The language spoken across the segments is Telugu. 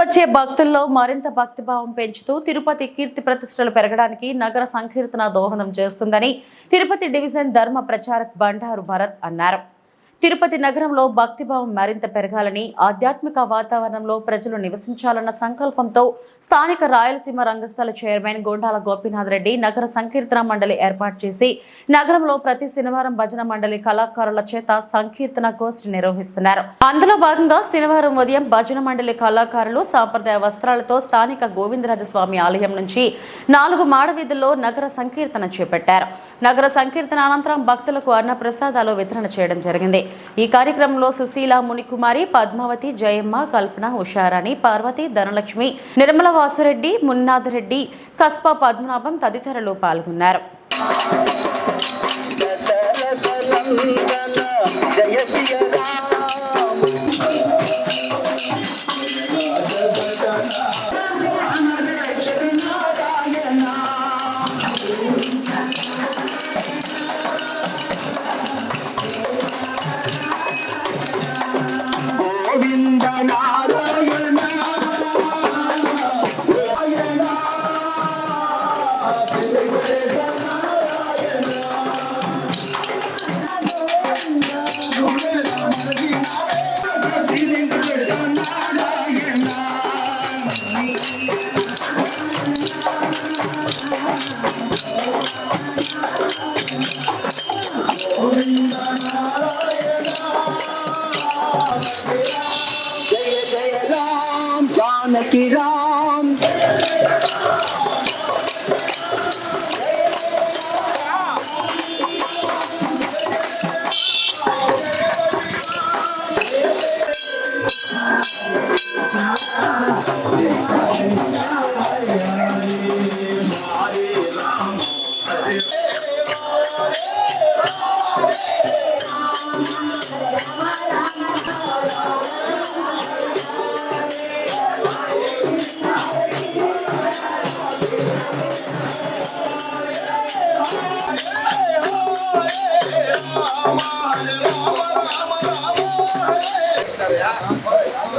వచ్చే భక్తుల్లో మరింత భక్తిభావం పెంచుతూ తిరుపతి కీర్తి ప్రతిష్టలు పెరగడానికి నగర సంకీర్తన దోహదం చేస్తుందని తిరుపతి డివిజన్ ధర్మ ప్రచారక్ బండారు భరత్ అన్నారు. తిరుపతి నగరంలో భక్తిభావం మరింత పెరగాలని ఆధ్యాత్మిక వాతావరణంలో ప్రజలు నివసించాలన్న సంకల్పంతో స్థానిక రాయలసీమ రంగస్థల చైర్మన్ గోండాల గోపీనాథ్ రెడ్డి నగర సంకీర్తన మండలి ఏర్పాటు చేసి నగరంలో ప్రతి శనివారం భజన మండలి కళాకారుల చేత సంకీర్తన గోష్ఠి నిర్వహిస్తున్నారు. అందులో భాగంగా శనివారం ఉదయం భజన మండలి కళాకారులు సాంప్రదాయ వస్త్రాలతో స్థానిక గోవిందరాజస్వామి ఆలయం నుంచి నాలుగు మాడవీధుల్లో నగర సంకీర్తన చేపట్టారు. నగర సంకీర్తన అనంతరం భక్తులకు అన్న ప్రసాదాలు వితరణ చేయడం జరిగింది. ఈ కార్యక్రమంలో సుశీల మునికుమారి పద్మావతి జయమ్మ కల్పన ఉషారాణి పార్వతి ధనలక్ష్మి నిర్మల వాసురెడ్డి మున్నాథ్ రెడ్డి కస్పా పద్మనాభం తదితరులు పాల్గొన్నారు. Jai Jai Ram, Janaki Ram.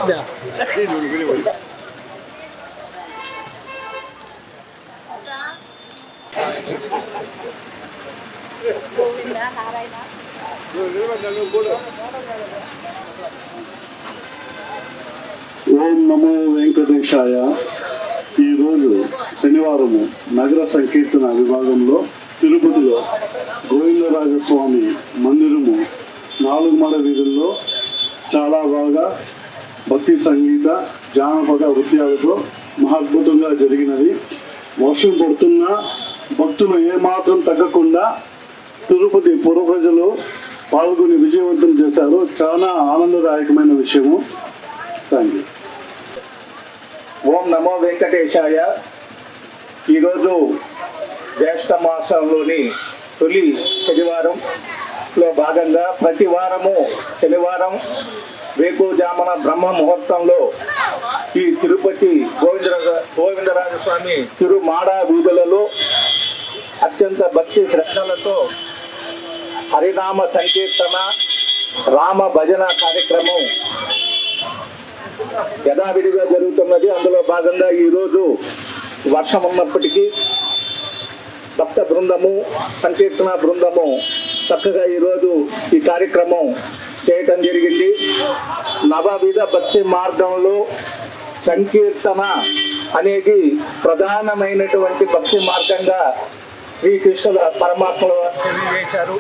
Janaki ఓం నమో వెంకటేశాయ. ఈరోజు శనివారము నగర సంకీర్తన విభాగంలో తిరుపతిలో గోవిందరాజస్వామి మందిరము నాలుగు మడ వీధుల్లో చాలా బాగా భక్తి సంగీత జానపద నృత్యాలతో మహాద్భుతంగా జరిగినది. వర్షం పడుతున్నా భక్తులు ఏమాత్రం తగ్గకుండా తిరుపతి పురప్రజలు పాల్గొని విజయవంతం చేశారు. చాలా ఆనందదాయకమైన విషయము. థ్యాంక్ యూ ఓం నమో వెంకటేశాయ. ఈరోజు జ్యేష్ఠ మాసంలోని తొలి శనివారంలో భాగంగా ప్రతి వారము శనివారం వేకుజామున బ్రహ్మ ముహూర్తంలో ఈ తిరుపతి గోవిందరాజ గోవిందరాజస్వామి తిరుమాడ వీధులలో అత్యంత భక్తి శ్రద్ధలతో హరినామ సంకీర్తన రామ భజన కార్యక్రమం యథావిధిగా జరుగుతున్నది. అందులో భాగంగా ఈరోజు వర్షం ఉన్నప్పటికీ భక్త బృందము సంకీర్తన బృందము చక్కగా ఈరోజు ఈ కార్యక్రమం చేయటం జరిగింది. నవవిధ భక్తి మార్గంలో సంకీర్తన అనేది ప్రధానమైనటువంటి భక్తి మార్గంగా శ్రీకృష్ణుల పరమాత్మల తెలియజేశారు.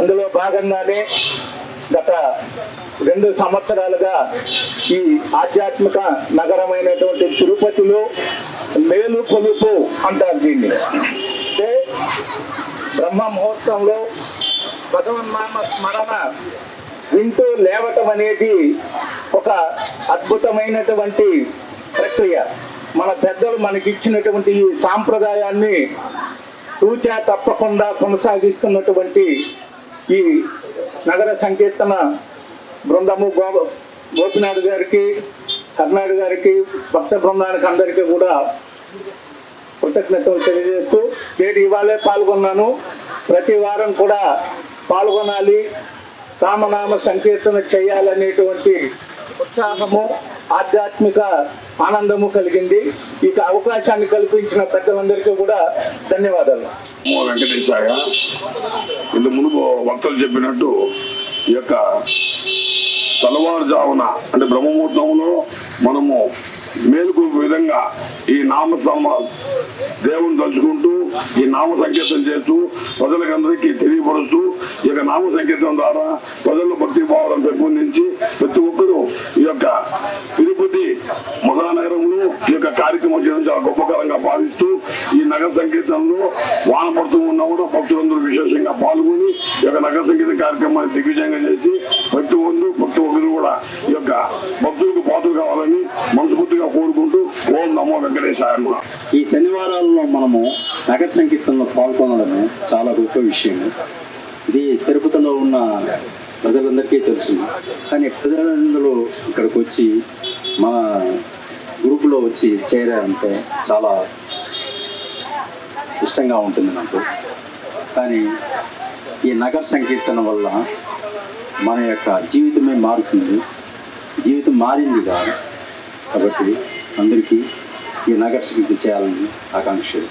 అందులో భాగంగానే గత రెండు సంవత్సరాలుగా ఈ ఆధ్యాత్మిక నగరమైనటువంటి తిరుపతిలో మేలు కొలుపు అంటారు దీన్ని. బ్రహ్మ ముహూర్తంలో భగవన్నామ స్మరణ వింటూ లేవటం అనేది ఒక అద్భుతమైనటువంటి ప్రక్రియ. మన పెద్దలు మనకిచ్చినటువంటి ఈ సాంప్రదాయాన్ని తూచా తప్పకుండా కొనసాగిస్తున్నటువంటి ఈ నగర సంకీర్తన బృందము గో గోపినాథ్ గారికి కర్నాడు గారికి భక్త బృందానికి అందరికీ కూడా కృతజ్ఞతలు తెలియజేస్తూ నేను ఇవాళే పాల్గొన్నాను. ప్రతి వారం కూడా పాల్గొనాలి. రామనామ సంకీర్తన చేయాలనేటువంటి ఉత్సాహము ఆధ్యాత్మిక ఆనందము కలిగింది. ఇక అవకాశాన్ని కల్పించిన పెద్దలందరికీ కూడా ధన్యవాదాలు. వెంకటేశాయ ఇంత మునుపు వక్తలు చెప్పినట్టు ఈ యొక్క తెల్లవారుజామున అంటే బ్రహ్మముహూర్తంలో మనము మేలుకు విధంగా ఈ నామ దేవుని తలుచుకుంటూ ఈ నామ సంకీర్తన చేస్తూ ప్రజలకందరికీ తెలియపరుస్తూ ఈ యొక్క నామ సంకీర్తన ద్వారా ప్రజల్లో భక్తి భావాలను పెంపొందించి ప్రతి ఒక్కరూ ఈ యొక్క తిరుపతి మహానగరంలో ఈ యొక్క కార్యక్రమం చేయడం చాలా గొప్పకరంగా భావిస్తూ ఈ నగర సంకీర్తనలో వాన పడుతూ ఉన్నా కూడా భక్తులందరూ విశేషంగా పాల్గొని ఈ యొక్క నగర సంగీత కార్యక్రమాన్ని దిగ్విజయంగా చేసి ప్రతి ఒక్కరు ప్రతి ఒక్కరు కూడా ఈ యొక్క భక్తులకు పాత్రలు కావాలని మనస్ఫూర్తిగా కోరుకుంటూ ఓం నమో ఈ శనివారాల్లో మనము నగర సంకీర్తనలో పాల్గొనడము చాలా గొప్ప విషయం. ఇది తిరుపతిలో ఉన్న ప్రజలందరికీ తెలుసు. కానీ ప్రజలందరూ ఇక్కడికి వచ్చి మన గ్రూపులో వచ్చి చేరారంటే చాలా ఇష్టంగా ఉంటుంది నాకు. కానీ ఈ నగర సంకీర్తన వల్ల మన యొక్క జీవితమే మారుతుంది. జీవితం మారింది కాదు కాబట్టి అందరికీ ఈ నగర్స్కి సంకీర్తన చేయాలని ఆకాంక్ష